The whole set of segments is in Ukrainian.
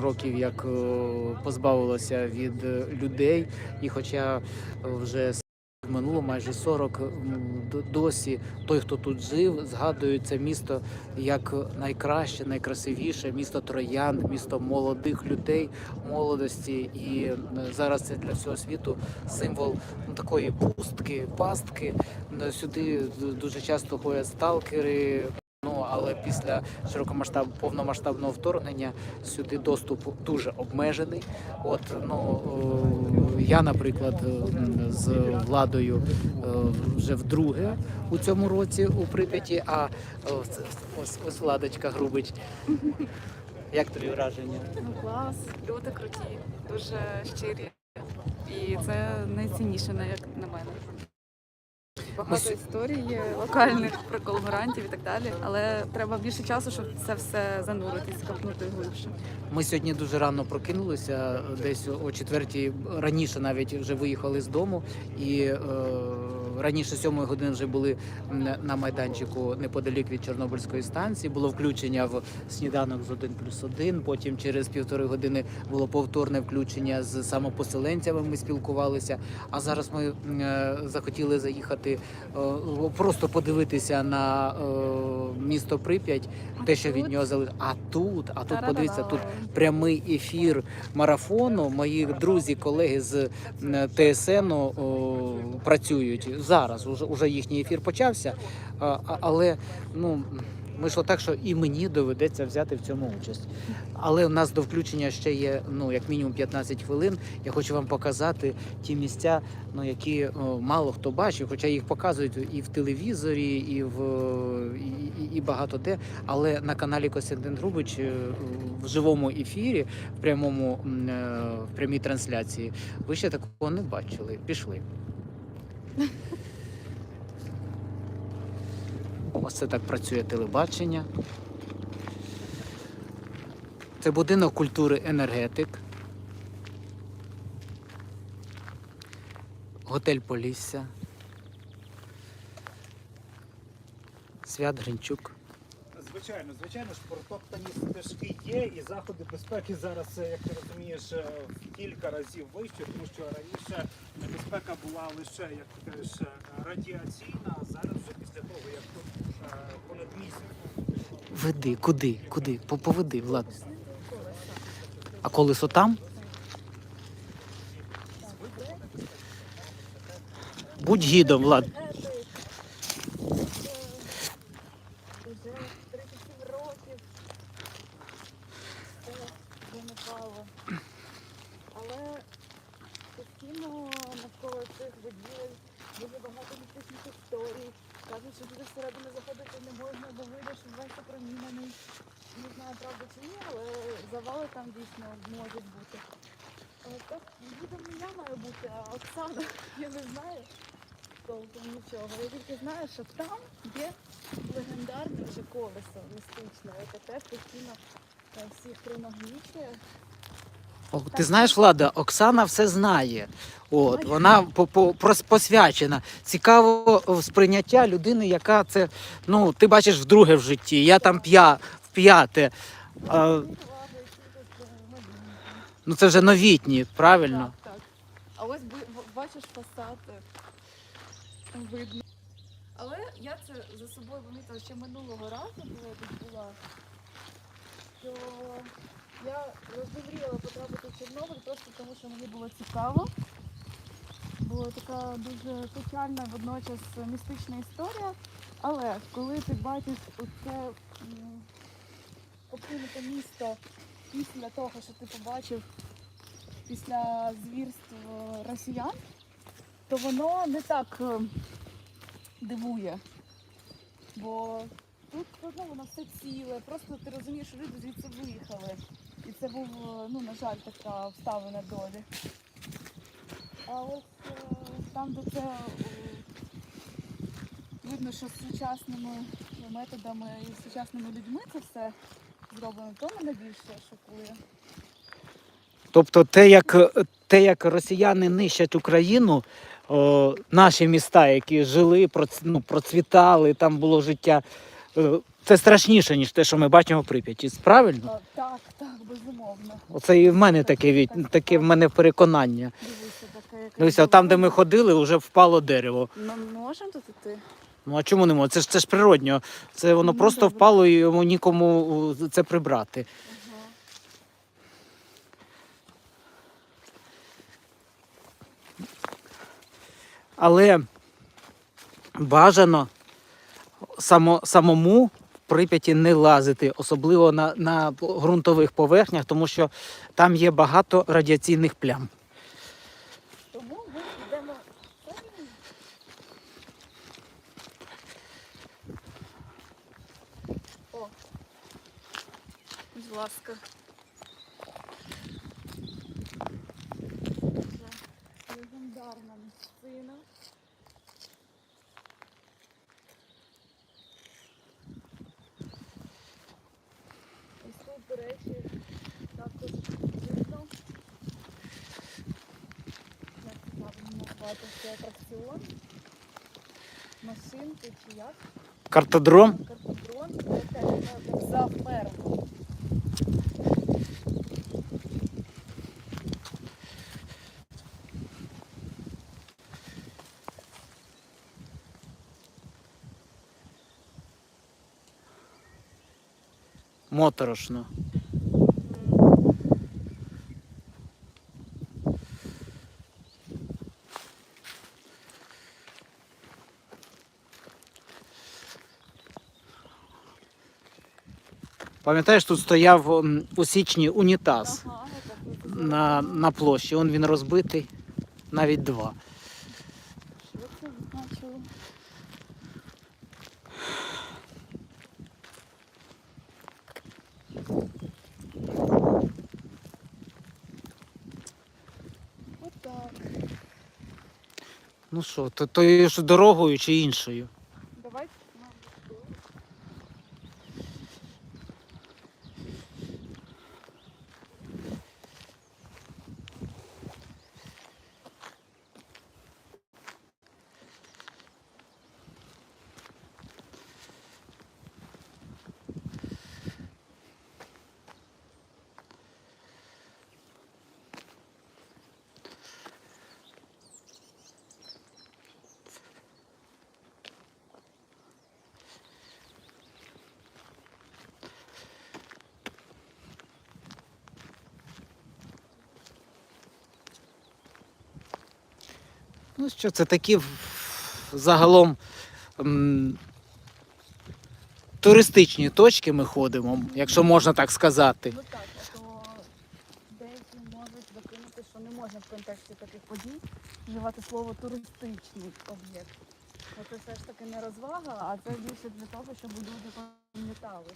років, як е, позбавилося від е, людей, і хоча вже минуло майже 40, досі той, хто тут жив, згадує це місто як найкраще, найкрасивіше місто троянд, місто молодих людей, молодості. І зараз це для всього світу символ ну, такої пустки, пастки. Сюди дуже часто ходять сталкери. Але після широкомасштаб повномасштабного вторгнення сюди доступ дуже обмежений. От ну е, я, наприклад, е, з владою е, вже вдруге у цьому році у Прип'яті. А ось, ось, владочка грубич. Як тобі враження? Ну клас, люди круті, дуже щирі. І це найцінніше, на- як. Багато історій є локальних про колаборантів і так далі, але треба більше часу, щоб це все зануритись, копнути глибше. Ми сьогодні дуже рано прокинулися, десь о четвертій, раніше навіть вже виїхали з дому, і е, раніше сьомої години вже були на майданчику неподалік від Чорнобильської станції. Було включення в сніданок з 1 плюс 1, Потім через півтори години було повторне включення з самопоселенцями. Ми спілкувалися. А зараз ми е, захотіли заїхати е, просто подивитися на е, місто Прип'ять, те, що від нього залишилось. А тут, а тут подивіться, тут прямий ефір марафону. Мої друзі, колеги з ТСН працюють зараз. Уже, уже їхній ефір почався. А, але ну. Вийшло так, що і мені доведеться взяти в цьому участь. Але у нас до включення ще є ну як мінімум 15 хвилин. Я хочу вам показати ті місця, ну які о, мало хто бачив, хоча їх показують і в телевізорі, і в і, і, і багато де. Але на каналі Костянтин Грубич е, в живому ефірі, в прямому е, в прямій трансляції, ви ще такого не бачили. Пішли. Ось це так працює телебачення. Це будинок культури енергетик. Готель Полісся. Свят Гринчук. Звичайно, звичайно ж, протоптані стежки є, і заходи безпеки зараз, е, як ти розумієш, е, в кілька разів вищі, тому що раніше небезпека була лише, як е, радіаційна, а зараз вже після того, як е, понад місяць. Веди, куди? Куди? Поведи, Влад. А колесо там? Будь гідом, Влад. Уже 37 років це виникало. Але постійно навколо цих будівель дуже багато містичних історій. Кажуть, що туди всередину заходити не можна, бо вийдеш весь промінений. Не знаю, правда чи ні, але завали там дійсно можуть бути. Але так, гідом не я маю бути, а Оксана, я не знаю толком нічого. Я тільки знаю, що там є легендарне вже колесо містичне, яке теж постійно е, всіх принагнічує. О, ти знаєш, Влада, Оксана все знає. От, вона по, по, посвячена. Цікаво сприйняття людини, яка це, ну, ти бачиш вдруге в житті. Я там п'я, п'яте. А, ну це вже новітні, правильно? Так, так. А ось бачиш фасад, видно. Але я це за собою помітила ще минулого разу, коли я тут була, що я завжди потрапити в Чорнобиль просто тому, що мені було цікаво. Була така дуже печальна водночас містична історія. Але коли ти бачиш оце покинуте місто після того, що ти побачив після звірств е, росіян, то воно не так е, дивує. Бо тут ну, воно все ціле, просто ти розумієш, що люди звідси виїхали. І це був, е, ну, на жаль, така вставлена долі. А ось е, там, де це е, видно, що з сучасними методами і з сучасними людьми це все зроблено, то мене більше шокує. Тобто, те, як, те, як росіяни нищать Україну, о, наші міста, які жили, ну, процвітали, там було життя. Це страшніше, ніж те, що ми бачимо в Прип'яті. Правильно? Так, так, безумовно. Оце і в мене таке від таке в мене переконання. Дивися, таке. Дивися, там, де ми ходили, вже впало дерево. Ми можемо тут іти? Ну а чому не можна? Це ж це ж природньо. Це воно Ну, просто впало і йому нікому це прибрати. Але бажано само, самому Прип'яті не лазити, особливо на, на ґрунтових поверхнях, тому що там є багато радіаційних плям. Тому ми йдемо. О, Будь ласка. легендарна місцина. Це атракціон? Машинки чи як? Картодром Картодрон, це теж завмер. моторошно. Пам'ятаєш, тут стояв у січні унітаз на, на площі. Он він розбитий, навіть два. Ну що, то, то ж дорогою чи іншою? Ну що, це такі загалом м, туристичні точки ми ходимо, якщо можна так сказати. Ну так, а то деякі можуть докинути, що не можна в контексті таких подій вживати слово туристичний об'єкт. Бо це все ж таки не розвага, а це більше для того, щоб люди пам'ятали.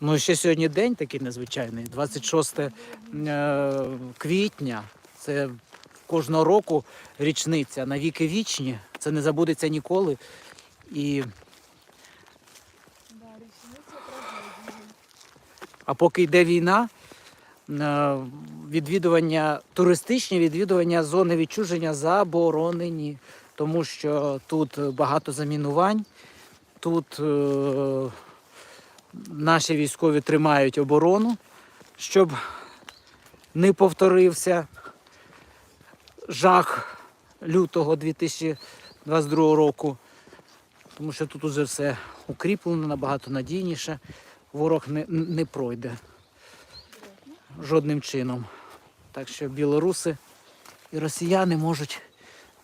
Ну, ще сьогодні день такий незвичайний, 26 е, квітня. Це кожного року річниця на віки вічні. Це не забудеться ніколи. І, а поки йде війна, е, відвідування, туристичні відвідування зони відчуження заборонені, тому що тут багато замінувань, тут е, наші військові тримають оборону, щоб не повторився жах лютого 2022 року, тому що тут уже все укріплено набагато надійніше. Ворог не, не пройде жодним чином. Так що білоруси і росіяни можуть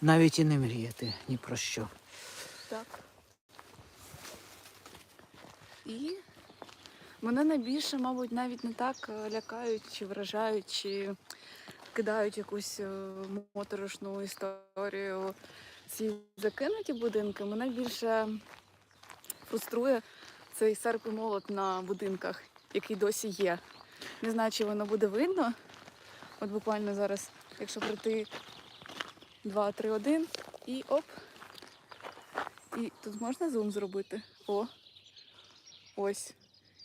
навіть і не мріяти ні про що. Так. І мене найбільше, мабуть, навіть не так е, лякають чи вражають, чи кидають якусь е, моторошну історію. Ці закинуті будинки мене більше фруструє цей серп і молот на будинках, який досі є. Не знаю, чи воно буде видно. От буквально зараз, якщо пройти 2, 3, 1 і оп. І тут можна зум зробити? О. Ось.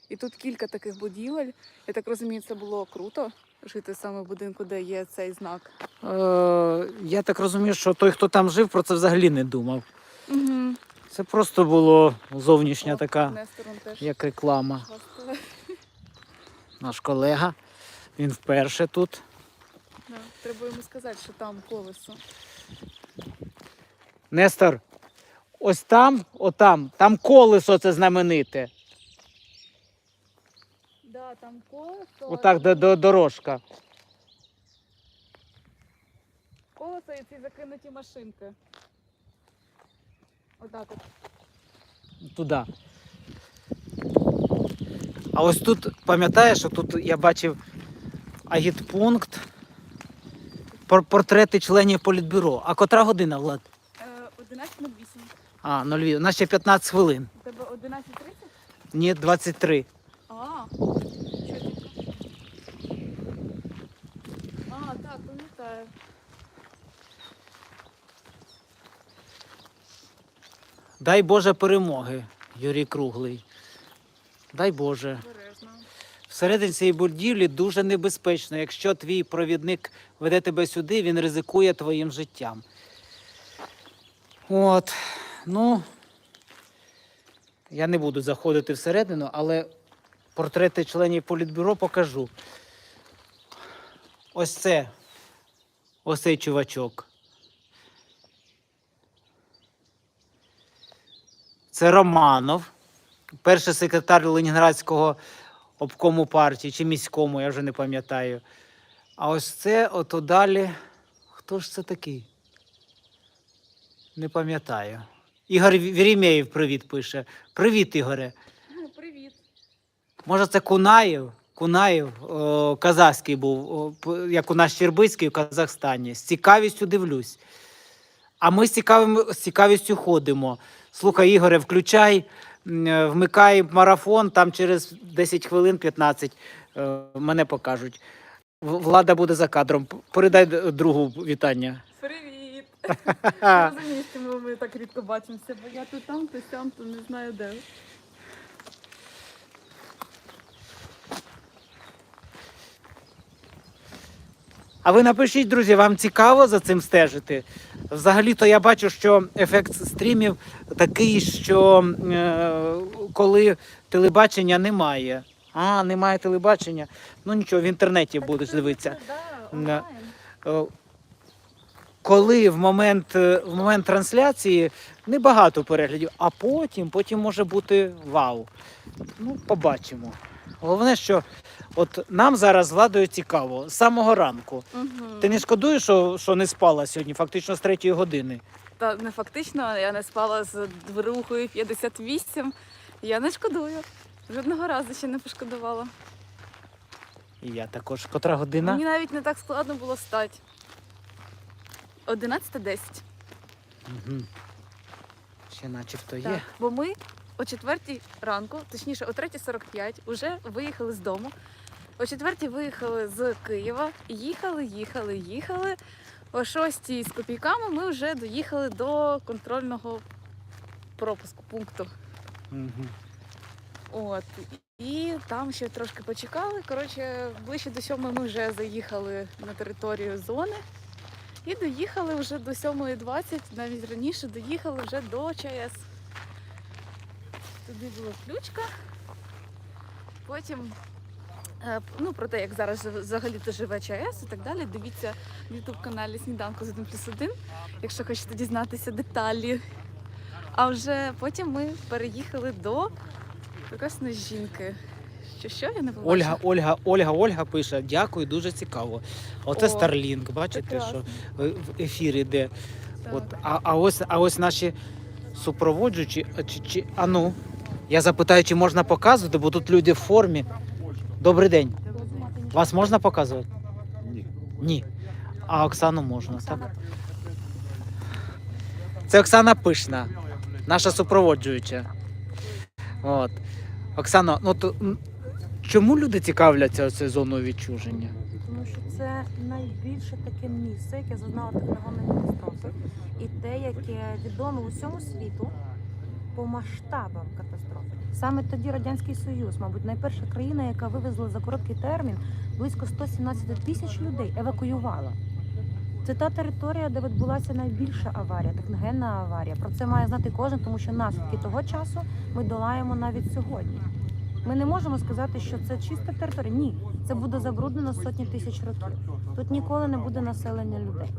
І тут кілька таких будівель. Я так розумію, це було круто жити саме в будинку, де є цей знак. Е, я так розумію, що той, хто там жив, про це взагалі не думав. Угу. Це просто було зовнішня О, така, теж як реклама. хвастає. Наш колега. Він вперше тут. Да, Треба йому сказати, що там колесо. Нестор, ось там, отам, там колесо це знамените. Да, там колесо. Отак до, до дорожка. Колесо і ці закинуті машинки. Отак от. Туди. А ось тут, пам'ятаєш, тут я бачив агітпункт, пор- портрети членів політбюро. А котра година, Влад? Е, 11.08. А, 02. У нас ще 15 хвилин. У тебе 11.30? Ні, 23. А, так, пам'ятаю. Дай Боже перемоги, Юрій Круглий. Дай Боже. Бережно. Всередині цієї будівлі дуже небезпечно. Якщо твій провідник веде тебе сюди, він ризикує твоїм життям. От. Ну, я не буду заходити всередину, але портрети членів політбюро покажу. Ось це. Ось цей чувачок. Це Романов, перший секретар Ленінградського обкому партії чи міському, я вже не пам'ятаю. А ось це ото далі. Хто ж це такий? Не пам'ятаю. Ігор Вірімєєв привіт пише. Привіт, Ігоре. Може, це Кунаєв? Кунаєв о, казахський був, о, як у нас Щербицький в Казахстані. З цікавістю дивлюсь. А ми з, цікавим, з цікавістю ходимо. Слухай, Ігоре, включай, е, вмикай марафон, там через 10 хвилин 15 е, мене покажуть. Влада буде за кадром. Передай другу вітання. Привіт. Ми, ми так рідко бачимося, бо я то там, то сям, то не знаю де. А ви напишіть, друзі, вам цікаво за цим стежити? Взагалі-то я бачу, що ефект стрімів такий, що е, коли телебачення немає. А, немає телебачення. Ну нічого, в інтернеті будеш дивитися. Коли в момент, е, в момент трансляції небагато переглядів, а потім, потім може бути вау. Ну, побачимо. Головне, що от нам зараз з владою цікаво з самого ранку. Мгм. Ти не шкодуєш, що, що не спала сьогодні, фактично з третьої години. Та не фактично, я не спала з другої 58. Я не шкодую. Жодного разу ще не пошкодувала. І я також. Котра година? Мені навіть не так складно було встати. 11.10. Угу. Ще начебто є. Так, бо ми о 4 ранку, точніше о 3.45, вже виїхали з дому. О 4 виїхали з Києва, їхали, їхали, їхали. О 6 з копійками ми вже доїхали до контрольного пропуску пункту. Угу. От. І там ще трошки почекали. Коротше, ближче до сьомої ми вже заїхали на територію зони. І доїхали вже до 7.20, навіть раніше доїхали вже до ЧАЕС. Туди була ключка. Потім е, ну, про те, як зараз взагалі-то живе ЧАЕС і так далі. Дивіться в youtube каналі Сніданку з 1 плюс 1, якщо хочете дізнатися деталі. А вже потім ми переїхали до прекрасної жінки. Що що я не побачила? Ольга, Ольга, Ольга, Ольга пише: дякую, дуже цікаво. Оце О, Starlink, бачите, що в ефірі йде. От, а, а, ось, а ось наші супроводжуючі. А, чи, чи, а ну, я запитаю, чи можна показувати, бо тут люди в формі. Добрий день. Вас можна показувати? Ні. Ні. А Оксану можна, так? Це Оксана Пишна, наша супроводжуюча. От. Оксано, ну то чому люди цікавляться цією зоною відчуження? Тому що це найбільше таке місце, яке зазнало техногенної катастрофи, і те, яке відоме усьому світу по масштабам катастрофи. Саме тоді Радянський Союз, мабуть, найперша країна, яка вивезла за короткий термін близько 117 тисяч людей, евакуювала. Це та територія, де відбулася найбільша аварія, техногенна аварія. Про це має знати кожен, тому що наслідки того часу ми долаємо навіть сьогодні. Ми не можемо сказати, що це чиста територія. Ні, це буде забруднено сотні тисяч років. Тут ніколи не буде населення людей.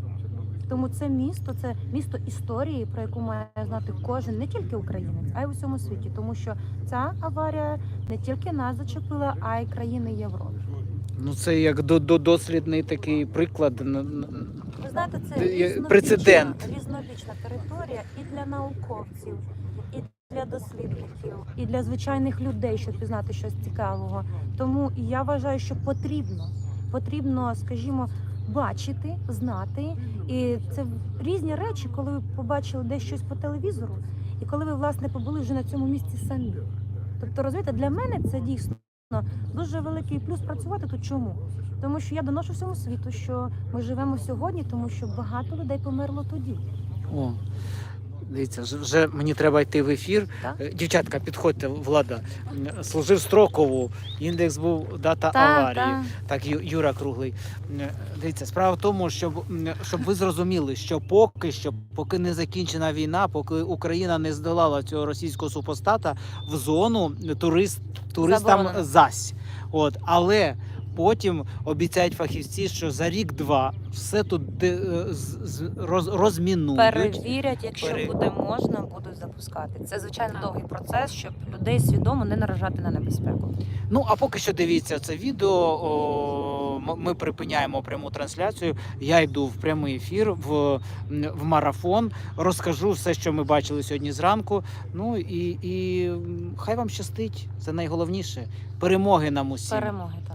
Тому це місто, це місто історії, про яку має знати кожен, не тільки українець, а й у всьому світі, тому що ця аварія не тільки нас зачепила, а й країни Європи. Ну це як до, до дослідний такий приклад. Ви знаєте, Це різнобічна, прецедент. різнобічна територія і для науковців, і для дослідників, і для звичайних людей, щоб пізнати щось цікавого. Тому я вважаю, що потрібно, потрібно, скажімо, бачити, знати. І це різні речі, коли ви побачили десь щось по телевізору, і коли ви власне побули вже на цьому місці самі. Тобто, розумієте, для мене це дійсно дуже великий плюс працювати тут. Чому? Тому що я доношу всьому світу, що ми живемо сьогодні, тому що багато людей померло тоді. О, дивіться, вже- мені треба йти в ефір. Так. Е, Дівчатка, підходьте, влада. Служив строкову, індекс був дата аварії. Так, Ю- Юра Круглий. Е, Дивіться, справа в тому, щоб, щоб ви зрозуміли, що поки що, поки не закінчена війна, поки Україна не здолала цього російського супостата, в зону турист, туристам Заборонено. зась. От, але потім обіцяють фахівці, що за рік-два все тут е, роз, розмінують. Перевірять, якщо Пере- буде можна, будуть запускати. Це звичайно довгий процес, щоб людей свідомо не наражати на небезпеку. Ну а поки що дивіться це відео. О, ми припиняємо пряму трансляцію. Я йду в прямий ефір в, в марафон. Розкажу все, що ми бачили сьогодні зранку. Ну і, і хай вам щастить. Це найголовніше. Перемоги нам усім. Перемоги.